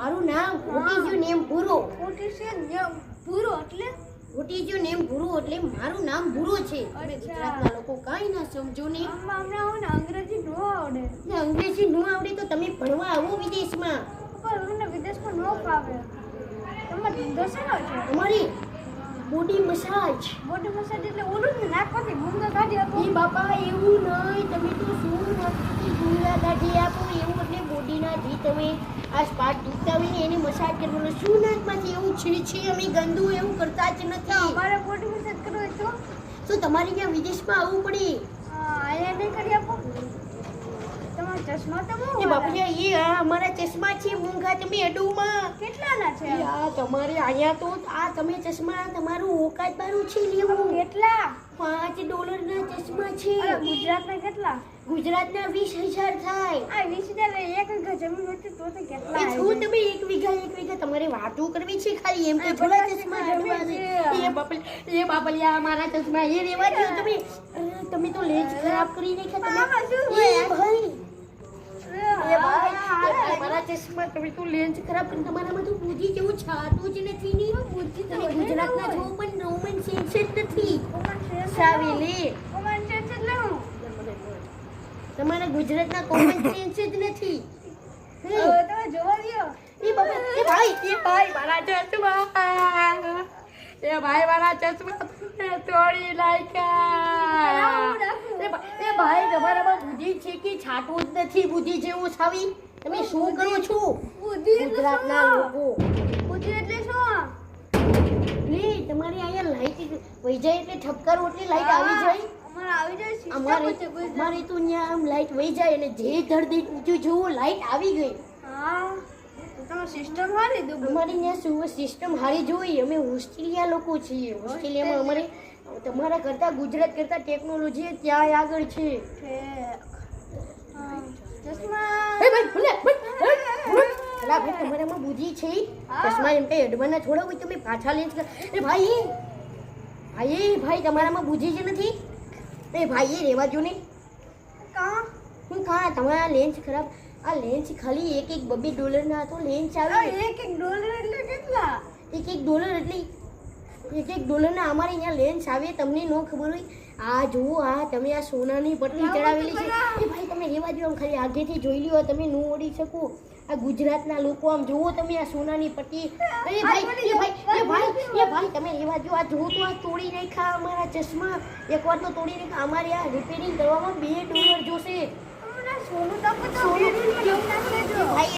મારું નામ ઓટીજુ name Bhuro. Potassium name Bhuro એટલે? ઓટીજુ નેમ ભૂરો એટલે મારું નામ ભૂરો છે. અને ગુજરાતના લોકો કાંઈ ના સમજો ને. હમણાં હું ને અંગ્રેજી નો આવડે. ને અંગ્રેજી ન આવડે તો તમે ભણવા આવો વિદેશમાં. પણ મને વિદેશમાં નો ફાવે. તમારે ધંધો શેનો છે. અમારી બોડી મસાજ. બોડી મસાજ એટલે ઓલું નાખવાથી ગુંગા કાઢી એ બાપા એવું નહીં. તમે તો શું નથી ગુંગા કાઢી આપો એવું એટલે બોડીના જે તમે આ સ્પાટ દુખાવીને એની મસાજ કરવાનો શું નાકમાંથી એવું છે છે અમે ગંદુ એવું કરતા જ નથી? અમારે બોડી મસાજ કરો તો? તો તમારે ત્યાં વિદેશમાં આવવું પડે. અહીંયા નહીં કરી આપો. તમારા ચશ્મા તો બહુ એ વાલા. બાપા આ અમારા ચશ્મા છે મૂંઘા તમે કેટલાના છે? આ તમારે અહીંયા તો આ તમે ચશ્મા તમારું ઓકાત બારું છે લેવું કેટલા? પાંચ ડોલરના ચશ્મા છે. ગુજરાતના કેટલા? ગુજરાતના વીસ હજાર થાય. આ વીસ હજાર એક વીઘા જમીન હતી તો તો કેટલા શું તમે એક વીઘા એક વીઘા તમારે વાતો કરવી છે ખાલી? એમ થોડા ચશ્મા છે. એ બાપલ એ બાપલિયા મારા ચશ્મા એ રેવા દો તમે. તમે તો લેજ ખરાબ કરી નાખ્યા શું ભાઈ એ ભાઈ આ, આ, એ મારા ચશ્મા તમે તો લેન્સ ખરાબ કરી તમારામાં તો બુદ્ધિ જેવું છાતું જ નથી ની. બુદ્ધિ તો તમે ગુજરાતના. છો પણ નોમન સેન્સ જ નથી. સાવેલી. સેન્સ તમારા ગુજરાતના કોમન સેન્સ જ નથી. તમે જોવા દ્યો. એ બાબા એ ભાઈ. એ ભાઈ મારા ચશ્મા. એ ભાઈ મારા ચશ્મા તોડી નાખ્યા. એ ભાઈ તમારામાં બુદ્ધિ છે કે છાટું જ નથી? બુદ્ધિ જેવું છાવી તમે શું કરો છો? ગુજરાતના શું? લોકો. બુદ્ધિ એટલે શું? લે તમારી અહીંયા લાઈટ વહી જાય એટલે ઠપકારો એટલે લાઈટ આવી જાય. અમારે આવી જાય અમારે અમારે તો અહીંયા આમ લાઈટ વહી જાય અને જે દર્દી ઊંચું જુઓ લાઈટ આવી ગઈ. હા સિસ્ટમ હારી દો અમારી ત્યાં શું સિસ્ટમ હારી જોઈએ અમે ઓસ્ટ્રેલિયા લોકો છીએ. ઓસ્ટ્રેલિયામાં અમારે તમારા કરતા ગુજરાત કરતા ટેકનોલોજી ત્યાં આગળ છે. ચશ્મા. એ ભાઈ ભૂલે અલા ભાઈ તમારામાં બુદ્ધિ છે. ચશ્મા એમ કઈ અડવાના થોડા હોય તમે પાછા કર એ ભાઈ ભાઈ ભાઈ તમારામાં બુદ્ધિ જ નથી? એ ભાઈ એ રેવા જો ને. કા? હું કાં તમારા લેન્સ ખરાબ? આ લેન્સ ખાલી એક એક બબે ડોલરના તો લેન્સ આવે એક એક ડોલર એટલે કેટલા? એક એક ડોલર એટલે એક એક ડોલરના અમારે અહીંયા લેન્સ આવે તમને ન ખબર હોય. આ જુઓ આ તમે આ સોનાની પટ્ટી ચડાવેલી છે. એ ભાઈ તમે રેવા દો આમ ખાલી આગેથી જોઈ લ્યો તમે ન ઓળી શકો. આ ગુજરાતના લોકો આમ જુઓ તમે આ સોનાની પટ્ટી. અરે ભાઈ એ ભાઈ એ ભાઈ એ ભાઈ તમે રેવા દો આ જુઓ તો આ તોડી નાખ્યા અમારા ચશ્મા. એકવાર તો તોડી નાખ્યા. અમારે આ રિપેરિંગ કરવામાં બે ડોલર જોશે. સોનું તો. ભાઈ